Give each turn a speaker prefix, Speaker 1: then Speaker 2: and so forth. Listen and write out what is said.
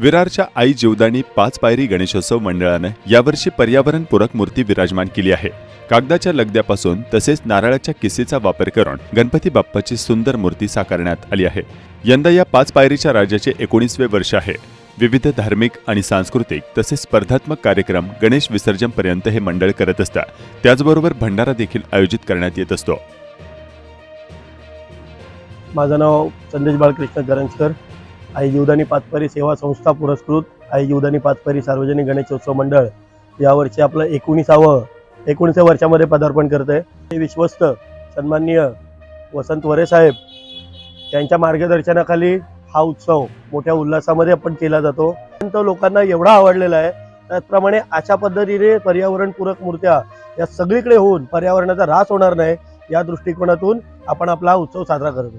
Speaker 1: विरारच्या आई जीवदानी पाच पायरी गणेशोत्सव मंडळानं यावर्षी पर्यावरणपूरक मूर्ती विराजमान केली आहे. कागदाच्या लगद्यापासून तसेच नारळाच्या किसीचा वापर करून गणपती बाप्पाची सुंदर मूर्ती साकारण्यात आली आहे. यंदा या पाच पायरीच्या राज्याचे एकोणीसवे वर्ष आहे. विविध धार्मिक आणि सांस्कृतिक तसेच स्पर्धात्मक कार्यक्रम गणेश विसर्जनपर्यंत हे मंडळ करत असतात. त्याचबरोबर भंडारा देखील आयोजित करण्यात येत असतो.
Speaker 2: माझं नाव संदेश बाळकृष्ण गरंजकर आई जीवदानी पाचपरी सेवा संस्था पुरस्कृत आई जीवदानी पाचपरी सार्वजनिक गणेशोत्सव मंडळ. यावर्षी आपलं एकोणीसावं एकोणीसाव्या वर्षामध्ये पदार्पण करत आहे हे विश्वस्त सन्माननीय वसंत वरे साहेब त्यांच्या मार्गदर्शनाखाली हा उत्सव मोठ्या उल्हासामध्ये आपण केला जातो. तो लोकांना एवढा आवडलेला आहे. त्याचप्रमाणे अशा पद्धतीने पर्यावरणपूरक मूर्त्या या सगळीकडे होऊन पर्यावरणाचा ऱ्हास होणार नाही या दृष्टिकोनातून आपण आपला हा उत्सव साजरा करतो